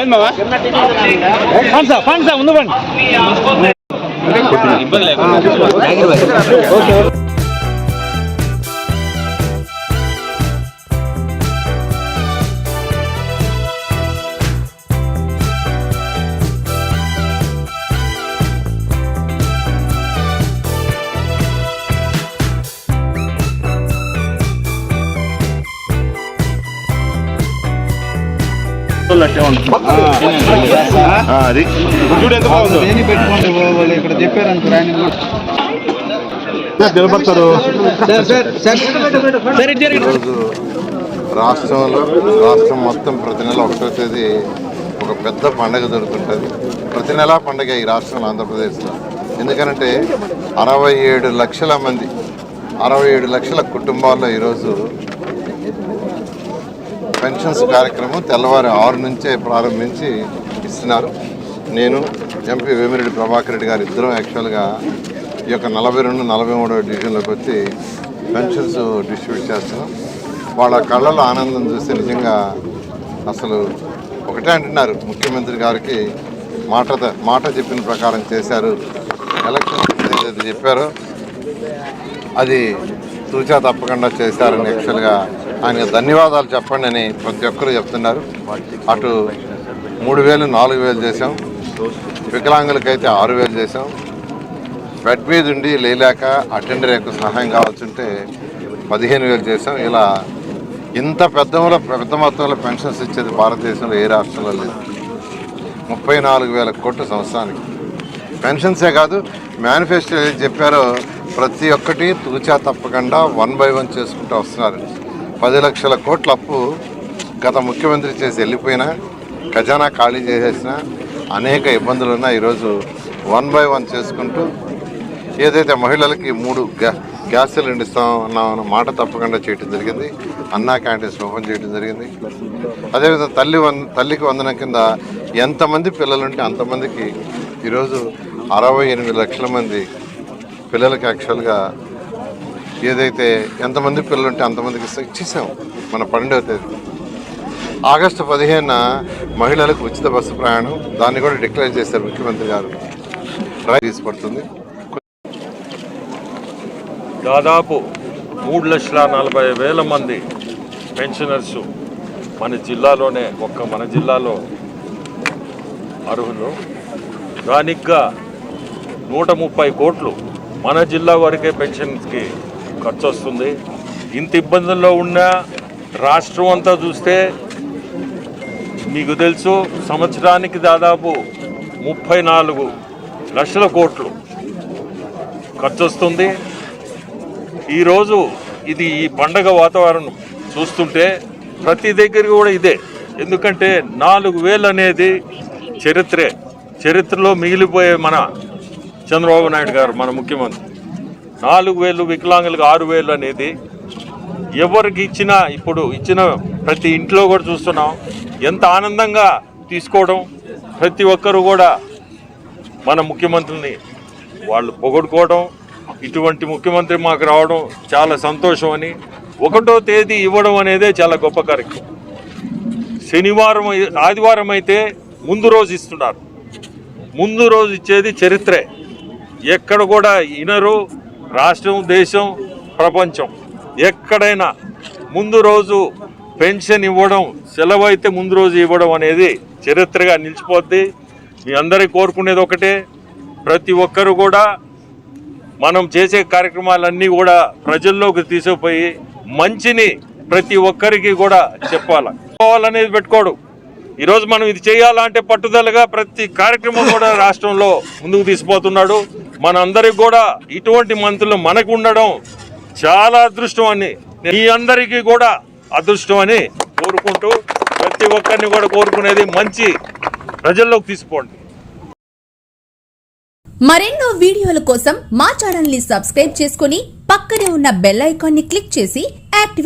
ఏం మావా fund sir fund sir ఇబ్బంది లేకుండా. అది. చూడు ఎంత బాగుందో. దేని పెట్టుకోండి వాళ్ళు ఇక్కడ చెప్పారు అనుకో ఆయన నిలబడతారు రాష్ట్రంలో రాష్ట్రం మొత్తం ప్రతి నెల ఒకటో తేదీ ఒక పెద్ద పండగ జరుగుతుంటుంది. ప్రతి నెల పండగ ఈ రాష్ట్రంలో ఆంధ్రప్రదేశ్లో. ఎందుకనంటే అరవై ఏడు లక్షల మంది అరవై ఏడు లక్షల కుటుంబాల్లో ఈరోజు పెన్షన్స్ కార్యక్రమం తెల్లవారు ఆరు నుంచే ప్రారంభించి ఇస్తున్నారు. నేను ఎంపీ వేమిరెడ్డి ప్రభాకర్ రెడ్డి గారు ఇద్దరం యాక్చువల్గా ఈ యొక్క నలభై రెండు నలభై మూడో డివిజన్లోకి వచ్చి పెన్షన్స్ డిస్ట్రిబ్యూట్ చేస్తున్నాం. వాళ్ళ కళ్ళలో ఆనందం చూస్తే నిజంగా అసలు ఒకటే అంటున్నారు. ముఖ్యమంత్రి గారికి మాట మాట చెప్పిన ప్రకారం చేశారు. ఎలక్షన్ ఏదైతే చెప్పారో అది తూచా తప్పకుండా చేశారని యాక్చువల్గా ఆయనకు ధన్యవాదాలు చెప్పండి అని ప్రతి ఒక్కరు చెప్తున్నారు. అటు మూడు వేలు నాలుగు వేలు చేసాం వికలాంగులకైతే ఆరు వేలు చేసాం బెడ్ మీద ఉండి లేలేక అటెండర్ యొక్క సహాయం కావాల్సి ఉంటే పదిహేను వేలు చేసాం ఇలా ఇంత పెద్ద పెద్ద మొత్తంలో పెన్షన్స్ ఇచ్చేది భారతదేశంలో ఏ రాష్ట్రంలో లేదు. ముప్పై నాలుగు వేల కోట్ల సంవత్సరానికి. పెన్షన్సే కాదు మేనిఫెస్టో చెప్పారో ప్రతి ఒక్కటి తూచా తప్పకుండా వన్ బై వన్ చేసుకుంటూ వస్తున్నారు. పది లక్షల కోట్ల అప్పు గత ముఖ్యమంత్రి చేసి వెళ్ళిపోయినా ఖజానా ఖాళీ చేసేసిన అనేక ఇబ్బందులు ఉన్నా ఈరోజు వన్ బై వన్ చేసుకుంటూ ఏదైతే మహిళలకి మూడు గ్యా గ్యాస్ సిలిండర్ ఇస్తాం అన్న మాట తప్పకుండా చేయడం జరిగింది. అన్నా క్యాంటీన్స్ ఓపెన్ చేయడం జరిగింది. అదేవిధంగా తల్లి వంద తల్లికి వందన కింద ఎంతమంది పిల్లలుంటే అంతమందికి ఈరోజు అరవై ఎనిమిది లక్షల మంది పిల్లలకి యాక్చువల్గా ఏదైతే ఎంతమంది పిల్లలు ఉంటే అంతమందికి ఇచ్చేసాం మన పన్నెండవ తేదీ. ఆగస్టు పదిహేనున మహిళలకు ఉచిత బస్సు ప్రయాణం. దాన్ని కూడా డిక్లేర్ చేశారు ముఖ్యమంత్రి గారు. డ్రైవ్ తీసుపడుతుంది దాదాపు మూడు లక్షల నలభై వేల మంది పెన్షనర్స్ మన జిల్లాలోనే ఒక్క మన జిల్లాలో అర్హులు. దానిగ్గా నూట ముప్పై కోట్లు మన జిల్లా వరకే పెన్షన్కి ఖర్చు వస్తుంది ఇంత ఇబ్బందుల్లో ఉన్న రాష్ట్రం అంతా చూస్తే మీకు తెలుసు సంవత్సరానికి దాదాపు ముప్పై నాలుగు లక్షల కోట్లు ఖర్చు వస్తుంది ఈరోజు ఇది ఈ పండగ వాతావరణం చూస్తుంటే ప్రతి దగ్గర కూడా ఇదే. ఎందుకంటే నాలుగు వేలు అనేది చరిత్రే. చరిత్రలో మిగిలిపోయే మన చంద్రబాబు నాయుడు గారు మన ముఖ్యమంత్రి. నాలుగు వేలు వికలాంగులకు ఆరు వేలు అనేది ఎవరికి ఇచ్చినా ఇప్పుడు ఇచ్చిన ప్రతి ఇంట్లో కూడా చూస్తున్నాం ఎంత ఆనందంగా తీసుకోవడం ప్రతి ఒక్కరు కూడా మన ముఖ్యమంత్రిని వాళ్ళు పొగడుకోవడం ఇటువంటి ముఖ్యమంత్రి మాకు రావడం చాలా సంతోషం అని ఒకటో తేదీ ఇవ్వడం అనేదే చాలా గొప్ప కార్యక్రమం. శనివారం ఆదివారం అయితే ముందు రోజు ఇస్తున్నారు. ముందు రోజు ఇచ్చేది చరిత్రే. ఎక్కడ కూడా ఇనరు రాష్ట్రం దేశం ప్రపంచం. ఎక్కడైనా ముందు రోజు పెన్షన్ ఇవ్వడం సెలవు అయితే ముందు రోజు ఇవ్వడం అనేది చరిత్రగా నిలిచిపోద్ది. మీ అందరికీ కోరుకునేది ఒకటే ప్రతి ఒక్కరు కూడా మనం చేసే కార్యక్రమాలన్నీ కూడా ప్రజల్లోకి తీసుకుపోయి మంచిని ప్రతి ఒక్కరికి కూడా చెప్పాలి. పోవాలనేది పెట్టుకోడు. ఈరోజు మనం ఇది చేయాలంటే పట్టుదలగా ప్రతి కార్యక్రమం కూడా రాష్ట్రంలో ముందుకు తీసుకుపోతున్నాడు. మనందరికి కూడా ఇటువంటి మంత్రులు మనకు ఉండడం చాలా అదృష్టం అని. మీ అందరికీ కూడా అదృష్టం అని కోరుకుంటూ ప్రతి ఒక్కరిని కూడా కోరుకునేది మంచి ప్రజల్లోకి తీసుకోండి. మరెన్నో వీడియోల కోసం మా ఛానల్ని సబ్స్క్రైబ్ చేసుకుని పక్కనే ఉన్న బెల్ ఐకాన్ని క్లిక్ చేసి యాక్టివేట్